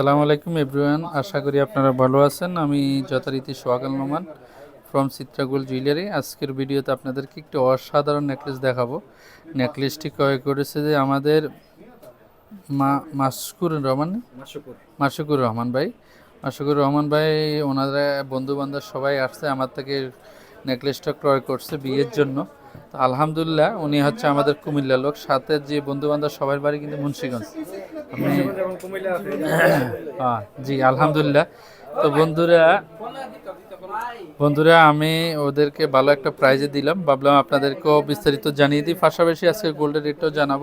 আসসালামু আলাইকুম এভরিওয়ান আশা করি আপনারা ভালো আছেন। আমি যথারীতি সোহাগাল নোমান ফ্রম চিত্রাগুল জুয়েলারি আজকের ভিডিওতে আপনাদেরকে একটি অসাধারণ নেকলেস দেখাবো। নেকলেসটি ক্রয় করেছে যে আমাদের মা মাসকুর রহমান। মাসুকুর রহমান ভাই। মাসুকুর রহমান ভাই ওনারা বন্ধু বান্ধব সবাই আসছে আমার থেকে নেকলেসটা ক্রয় করছে বিয়ের জন্য। আলহামদুলিল্লাহ, উনি হচ্ছে আমাদের কুমিল্লা লোক। সাথে যে বন্ধু বান্ধব সবার বাড়ি কিন্তু মুন্সিগঞ্জ। জি, আলহামদুলিল্লাহ। তো বন্ধুরা বন্ধুরা, আমি ওদেরকে ভালো একটা প্রাইজে দিলাম। ভাবলাম আপনাদেরকেও বিস্তারিত জানিয়ে দিই। পাশাপাশি আজকে গোল্ডের রেটটাও জানাব।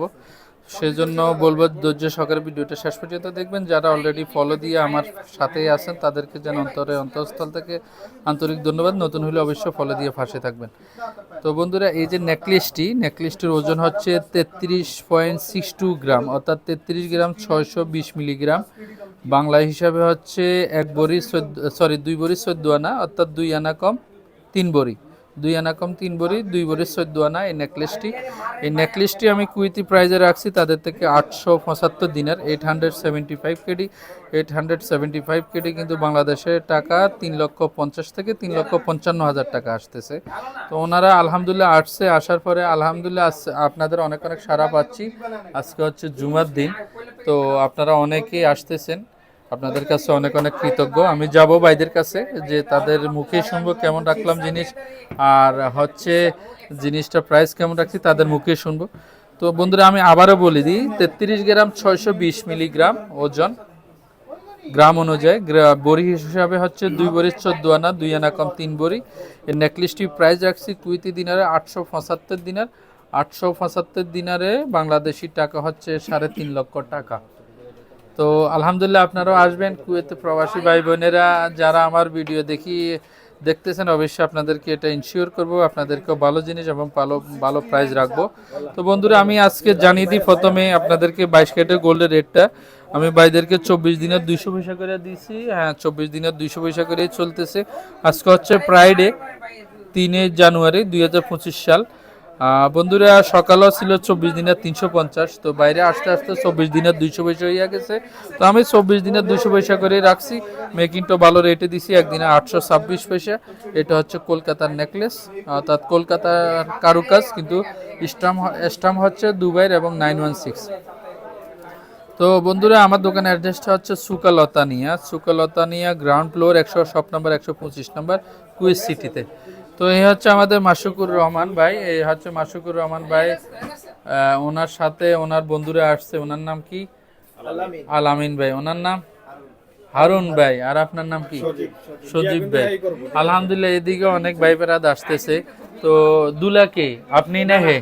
সেজন্য বলব, ধৈর্য সহকারে ভিডিওটা শেষ পর্যন্ত দেখবেন। যারা অলরেডি ফলো দিয়ে আমার সাথেই আছেন, তাদেরকে যেন অন্তরে অন্তঃস্থল থেকে আন্তরিক ধন্যবাদ। নতুন হলে অবশ্যই ফলো দিয়ে ফাঁসে থাকবেন। তো বন্ধুরা, এই যে নেকলেসটি নেকলেসটির ওজন হচ্ছে তেত্রিশ পয়েন্ট সিক্স টু গ্রাম, অর্থাৎ তেত্রিশ গ্রাম ছয়শো বিশ মিলিগ্রাম। বাংলা হিসাবে হচ্ছে এক বড়ি সরি দুই বড়ি চোদ্দ আনা, অর্থাৎ দুই আনা কম তিন বড়ি। দুই আনা কম, তিন বড়ি, দুই বড়ি চোদ্দ আনা। এই নেকলেসটি এই নেকলেসটি আমি কুইতি প্রাইজে রাখছি, তাদের থেকে আটশো পঁচাত্তর দিনের eight hundred seventy five KD. Eight hundred seventy five KD কিন্তু বাংলাদেশের টাকা তিন লক্ষ পঞ্চাশ থেকে তিন লক্ষ পঞ্চান্ন হাজার টাকা আসতেছে। তো ওনারা আলহামদুলিল্লাহ আসছে, আসার পরে আলহামদুলিল্লাহ আপনাদের অনেক অনেক সারা পাচ্ছি। আজকে হচ্ছে জুমার দিন, তো আপনারা অনেকেই আসতেছেন। আপনাদের কাছে অনেক অনেক কৃতজ্ঞ। আমি যাব ভাইদের কাছে যে তাদের মুখে শুনব কেমন রাখলাম জিনিস, আর হচ্ছে জিনিসটা প্রাইস কেমন রাখছি তাদের মুখে শুনব। তো বন্ধুরা, আমি আবারও বলে দিই, তেত্রিশ গ্রাম ছয়শো বিশ মিলিগ্রাম ওজন। গ্রাম অনুযায়ী বড়ি হিসাবে হচ্ছে দুই বড়ির চোদ্দ আনা, দুই আনা কম তিন বড়ি। এই নেকলেসটি প্রাইস রাখছি কুইতি দিনারে আটশো পঁচাত্তর দিনার। আটশো পঁচাত্তর দিনারে বাংলাদেশি টাকা হচ্ছে সাড়ে তিন লক্ষ টাকা। তো আলহামদুলিল্লাহ আপনারাও আসবেন কুয়েতে প্রবাসী ভাই বোনেরা যারা আমার ভিডিও দেখি, দেখতেছেন, অবশ্যই আপনাদেরকে এটা ইনশিওর করব, আপনাদেরকেও ভালো জিনিস এবং ভালো ভালো প্রাইস রাখব। তো বন্ধুরা, আমি আজকে জানিয়ে দিই প্রথমে আপনাদেরকে বাইশ ক্যারেটের গোল্ডের রেটটা আমি ভাইদেরকে চব্বিশ দিনের দুইশো পয়সা করে দিয়েছি। হ্যাঁ চব্বিশ দিনের দুইশো পয়সা করেই চলতেছে। আজকে হচ্ছে ফ্রাইডে তিনে জানুয়ারি দুই হাজার পঁচিশ সাল। বন্ধুরা, সকালও ছিল চব্বিশ দিনের তিনশো পঞ্চাশ, তো বাইরে আসতে আসতে চব্বিশ দিনের দুইশো পয়সা হইয়া গেছে। তো আমি চব্বিশ দিনের দুইশো পয়সা করে রাখছি। মেকিংটা ভালো রেটে দিছি, একদিনে আটশো ছাব্বিশ পয়সা। এটা হচ্ছে কলকাতার নেকলেস, অর্থাৎ কলকাতার কারুকাজ, কিন্তু স্টাম স্টাম হচ্ছে দুবাইয়ের এবং নাইন ওয়ান সিক্স। তো বন্ধুরা, আমার দোকানের অ্যাড্রেসটা হচ্ছে সুকালতানিয়া সুকালতানিয়া গ্রাউন্ড ফ্লোর একশো শপ নম্বর একশো পঁচিশ নম্বর কুইজ সিটিতে। তো এই হচ্ছে আমাদের মাসুকুর রহমান ভাই, এই হচ্ছে মাসুকুর রহমান ভাই। ওনার সাথে ওনার বন্ধুরা আসছে, ওনার নাম কি? আলামিন ভাই। ওনার নাম? হারুন ভাই। আর আপনার নাম কি? সজীব ভাই। আলহামদুলিল্লাহ, এদিকে অনেক ভাই বেড়াদ আসতেছে। তো দুলা কে আপনি না হে?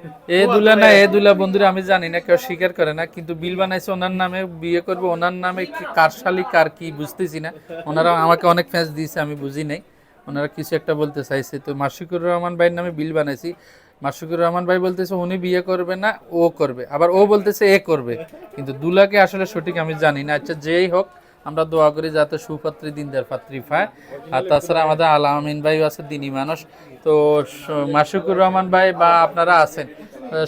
ভাই এ দুলা না এ দুলা বন্ধুরা আমি জানি না কেউ স্বীকার করে না কিন্তু বিল বানাইছে ওনার নামে বিয়ে করবে ওনার নামে কার শালি কার কি বুঝতেছি না। ওনারা আমাকে অনেক ফ্যাঁস দিয়েছে আমি বুঝি নাই। ওনারা কিছু একটা বলতে চাইছে। তো মাসিকুর রহমান ভাইয়ের নামে বিল বানাইছি। মাসিকুর রহমান ভাই বলতেছে উনি বিয়ে করবে না ও করবে। আবার ও বলতেছে এ করবে। কিন্তু দুলাকে আসলে সঠিক আমি জানি না। আচ্ছা যেই হোক আমরা দোয়া করি যাতে সুপাত্রী দিনদার পাত্রী পায়। আর তাছাড়া আমাদের আলামিন ভাইও আছে দিনী মানুষ। তো মাসুকুর রহমান ভাই বা আপনারা আছেন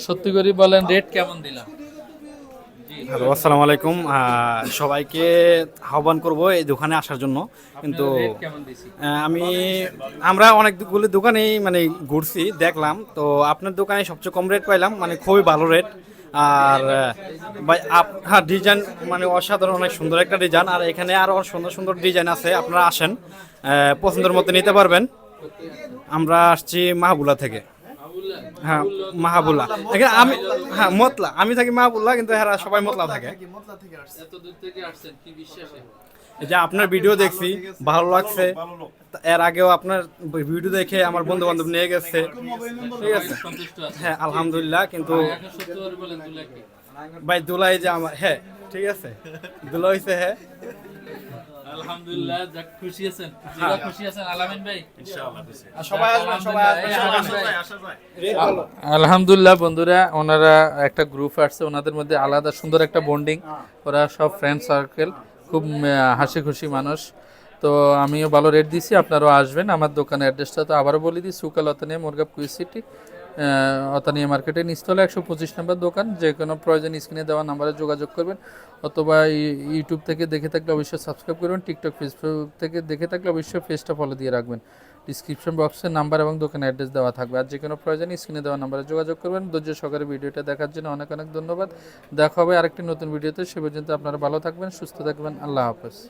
সত্যি করে বলেন রেট কেমন দিলাম? হ্যালো আসসালামু আলাইকুম। সবাইকে আহ্বান করব এই দোকানে আসার জন্য। কিন্তু আমি আমরা অনেকগুলো দোকানেই মানে ঘুরছি দেখলাম। তো আপনার দোকানে সবচেয়ে কম রেট পাইলাম মানে খুবই ভালো রেট আর ভাই, আপ- হ্যাঁ ডিজাইন মানে অসাধারণ, অনেক সুন্দর একটা ডিজাইন আর এখানে আরও সুন্দর সুন্দর ডিজাইন আছে, আপনারা আসেন পছন্দের মতো নিতে পারবেন। আমরা আসছি মাহবুলা থেকে। হ্যাঁ মাহাবুল্লাহ এখানে আমি হ্যাঁ মতলা। আমি থাকি মাহাবুল্লাহ কিন্তু হ্যাঁ সবাই মতলা থাকে। যে আপনার ভিডিও দেখছি ভালো লাগছে। এর আগেও আপনার ভিডিও দেখে আমার বন্ধু বান্ধব নিয়ে গেছে। ঠিক আছে? হ্যাঁ আলহামদুলিল্লাহ কিন্তু ভাই দুলাই যে আমার হ্যাঁ ঠিক আছে? দুলা হইছে হ্যাঁ। আলহামদুলিল্লাহ যাক খুশি আছেন। যারা খুশি আছেন আলামিন ভাই। আর সবাই আসবেন সবাই আসবেন। সবাই আসবেন রেট ভালো। আলহামদুলিল্লাহ বন্ধুরা ওনারা একটা গ্রুপ আসছে ওনাদের মধ্যে আলাদা সুন্দর একটা বন্ডিং ওরা সব ফ্রেন্ড সার্কেল খুব হাসি খুশি মানুষ। তো আমিও ভালো রেট দিছি, আপনারাও আসবেন। আমার দোকানের অ্যাড্রেসটা তো আবারও বলে দিই, সুকাল অতানিয়া মোরগাপ কুইজ সিটি অতানিয়া মার্কেটে নিস্তলে একশো পঁচিশ নম্বর দোকান। যে কোনো প্রয়োজন স্ক্রিনে দেওয়া নাম্বারে যোগাযোগ করবেন। অথবা ইউটিউব থেকে দেখে থাকলে অবশ্যই সাবস্ক্রাইব করবেন। টিকটক ফেসবুক থেকে দেখে থাকলে অবশ্যই ফেসটা ফলো দিয়ে রাখবেন। ডিসক্রিপশন বক্সে নাম্বার এবং দোকানের অ্যাড্রেস দেওয়া থাকবে। আর যে কোনো প্রয়োজনে স্ক্রিনে দেওয়া নাম্বারে যোগাযোগ করবেন। ধৈর্য সহকারে ভিডিওটা দেখার জন্য অনেক অনেক ধন্যবাদ। দেখা হবে আরেকটি নতুন ভিডিওতে সে পর্যন্ত আপনারা ভালো থাকবেন, সুস্থ থাকবেন। আল্লাহ হাফেজ।